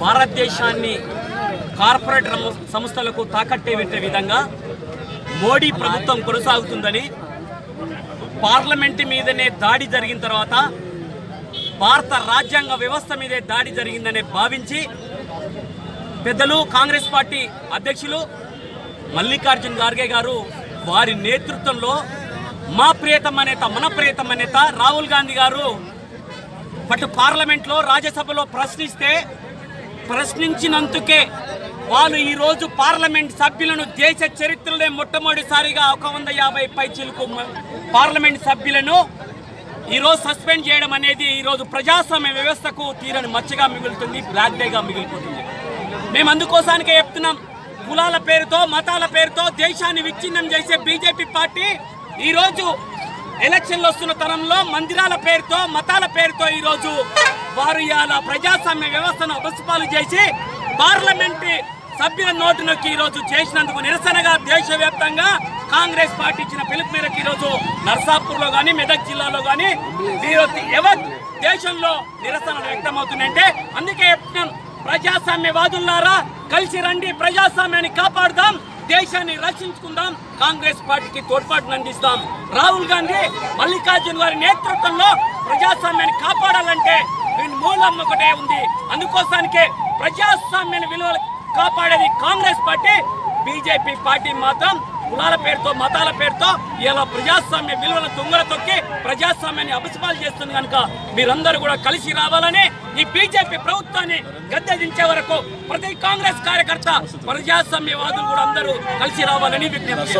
భారతదేశాన్ని కార్పొరేట్ సంస్థలకు తాకట్టే పెట్టే విధంగా మోడీ ప్రభుత్వం కొనసాగుతుందని పార్లమెంట్ మీదనే దాడి జరిగిన తర్వాత భారత రాజ్యాంగ వ్యవస్థ మీదే దాడి జరిగిందనే భావించి పెద్దలు కాంగ్రెస్ పార్టీ అధ్యక్షులు మల్లికార్జున్ ఖార్గే గారు వారి నేతృత్వంలో మా ప్రియతమ నేత మన ప్రియతమ నేత రాహుల్ గాంధీ గారు పటు పార్లమెంట్లో రాజ్యసభలో ప్రశ్నిస్తే ప్రశ్నించినందుకే వాళ్ళు ఈరోజు పార్లమెంట్ సభ్యులను దేశ చరిత్రలో మొట్టమొదటిసారిగా ఒక వంద యాభై పైచీలకు పార్లమెంట్ సభ్యులను ఈరోజు సస్పెండ్ చేయడం అనేది ఈరోజు ప్రజాస్వామ్య వ్యవస్థకు తీరని మచ్చగా మిగులుతుంది బ్లాక్ డేగా మిగిలిపోతుంది. మేము అందుకోసానికే చెప్తున్నాం కులాల పేరుతో మతాల పేరుతో దేశాన్ని విచ్ఛిన్నం చేసే బీజేపీ పార్టీ ఈరోజు ఎలక్షన్లు వస్తున్న తరంలో మందిరాల పేరుతో మతాల పేరుతో ఈరోజు వారు ఇవాళ ప్రజాస్వామ్య వ్యవస్థను అపస్పాలు చేసి పార్లమెంట్ సభ్యుల నోటు నొక్కి ఈరోజు చేసినందుకు నిరసనగా దేశవ్యాప్తంగా కాంగ్రెస్ పార్టీ ఇచ్చిన పిలుపు మేరకు ఈరోజు నర్సాపూర్లో కానీ మెదక్ జిల్లాలో కానీ ఎవరు దేశంలో నిరసన వ్యక్తమవుతుందంటే అందుకే ప్రజాస్వామ్యవాదులారా కలిసి రండి ప్రజాస్వామ్యాన్ని కాపాడుదాం. దేశాన్ని రక్షించుకుందాం. కాంగ్రెస్ పార్టీకి తోడ్పాటును అందిస్తాం. రాహుల్ గాంధీ మల్లికార్జున్ గారి నేతృత్వంలో ప్రజాస్వామ్యాన్ని కాపాడాలంటే దీని మూలం ఒకటే ఉంది. అందుకోసానికే ప్రజాస్వామ్యాన్ని విలువలు కాపాడేది కాంగ్రెస్ పార్టీ. బీజేపీ పార్టీ మాత్రం కులాల పేరుతో మతాల పేరుతో ఇలా ప్రజాస్వామ్య విలువలను తుంగల తొక్కి ప్రజాస్వామ్యాన్ని అపస్పాలు చేస్తుంది కనుక మీరందరూ కూడా కలిసి రావాలని ఈ బీజేపీ ప్రభుత్వాన్ని గద్దెదించే వరకు ప్రతి కాంగ్రెస్ కార్యకర్త ప్రజాస్వామ్యవాదులు కూడా అందరూ కలిసి రావాలని విజ్ఞప్తి